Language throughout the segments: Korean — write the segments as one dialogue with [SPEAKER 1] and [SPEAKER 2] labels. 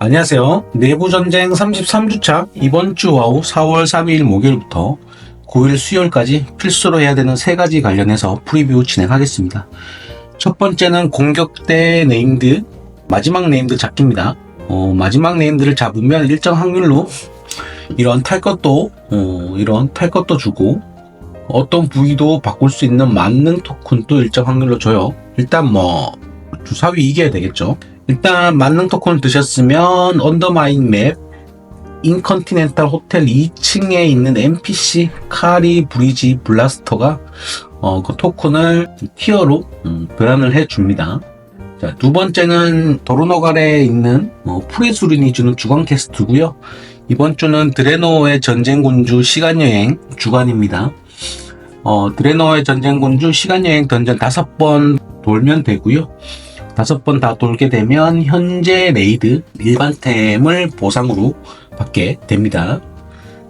[SPEAKER 1] 안녕하세요. 내부전쟁 33주차 이번 주 와우 4월 3일 목요일부터 9일 수요일까지 필수로 해야 되는 세 가지 관련해서 프리뷰 진행하겠습니다. 첫 번째는 공격대 네임드 마지막 네임드 잡기입니다. 어, 마지막 네임드를 잡으면 일정 확률로 이런 탈 것도 어, 이런 탈 것도 주고 어떤 부위도 바꿀 수 있는 만능 토큰도 일정 확률로 줘요. 일단 뭐 주사위 이겨야 되겠죠. 일단 만능 토큰을 드셨으면 언더마인 맵 인컨티넨탈 호텔 2층에 있는 NPC 카리 브리지 블라스터가 어, 그 토큰을 티어로 음, 변환을 해 줍니다. 자, 두 번째는 도르노갈에 있는 어, 프리수린이 주는 주간 퀘스트고요. 이번 주는 드레노의 전쟁군주 시간여행 주간입니다. 어, 드레노의 전쟁군주 시간여행 던전 다섯 번 돌면 되고요. 다섯 번 다 돌게 되면 현재 레이드 일반템을 보상으로 받게 됩니다.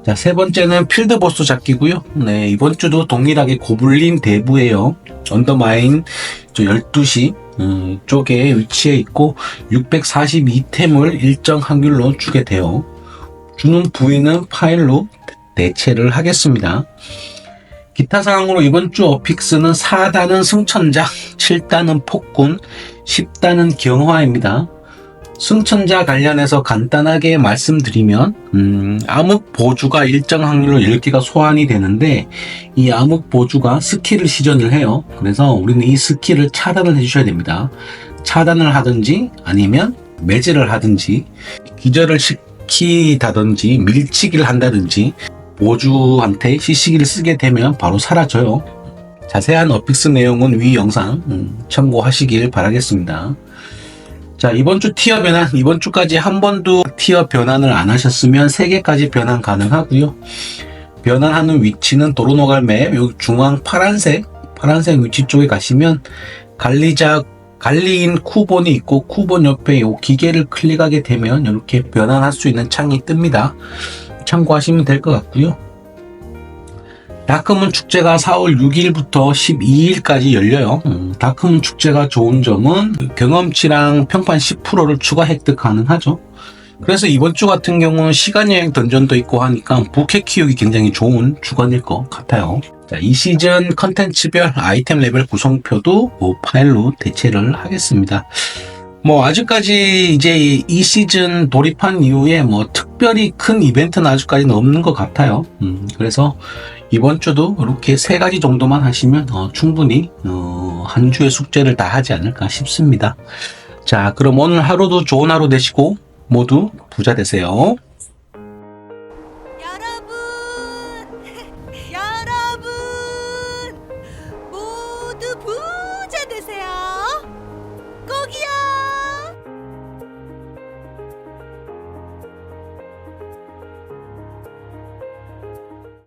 [SPEAKER 1] 자, 세 번째는 필드 보스 잡기고요. 네, 이번 주도 동일하게 고블린 대부예요. 언더마인 저 12시 음, 쪽에 위치해 있고 642템을 일정 확률로 주게 돼요. 주는 부위는 파일로 대체를 하겠습니다. 기타 사항으로 이번 주 어픽스는 4단은 승천자, 7단은 폭군, 10단은 경화입니다. 승천자 관련해서 간단하게 말씀드리면 음, 암흑 보주가 일정 확률로 10개가 소환이 되는데 이 암흑 보주가 스킬을 시전을 해요. 그래서 우리는 이 스킬을 차단을 해주셔야 됩니다. 차단을 하든지 아니면 매질을 하든지 기절을 시키다든지 밀치기를 한다든지 보주한테 시시기를 쓰게 되면 바로 사라져요. 자세한 어픽스 내용은 위 영상 음, 참고하시길 바라겠습니다. 자, 이번 주 티어 변환, 이번 주까지 한 번도 티어 변환을 안 하셨으면 3개까지 변환 가능하고요. 변환하는 위치는 도로노갈 맵, 여기 중앙 파란색, 파란색 위치 쪽에 가시면 관리자, 관리인 쿠본이 있고 쿠본 옆에 요 기계를 클릭하게 되면 이렇게 변환할 수 있는 창이 뜹니다. 참고하시면 될 것 같고요. 다크문 축제가 4월 6일부터 12일까지 열려요. 음, 다크문 축제가 좋은 점은 경험치랑 평판 10%를 추가 획득 가능하죠. 그래서 이번 주 같은 경우는 시간여행 던전도 있고 하니까 부캐 키우기 굉장히 좋은 주간일 것 같아요. 자, 이 시즌 컨텐츠별 아이템 레벨 구성표도 뭐 파일로 대체를 하겠습니다. 뭐 아직까지 이제 이 시즌 돌입한 이후에 뭐 특별히 큰 이벤트는 아직까지는 없는 것 같아요. 음, 그래서 이번 주도 이렇게 세 가지 정도만 하시면 어, 충분히 어, 한 주의 숙제를 다 하지 않을까 싶습니다. 자, 그럼 오늘 하루도 좋은 하루 되시고 모두 부자 되세요.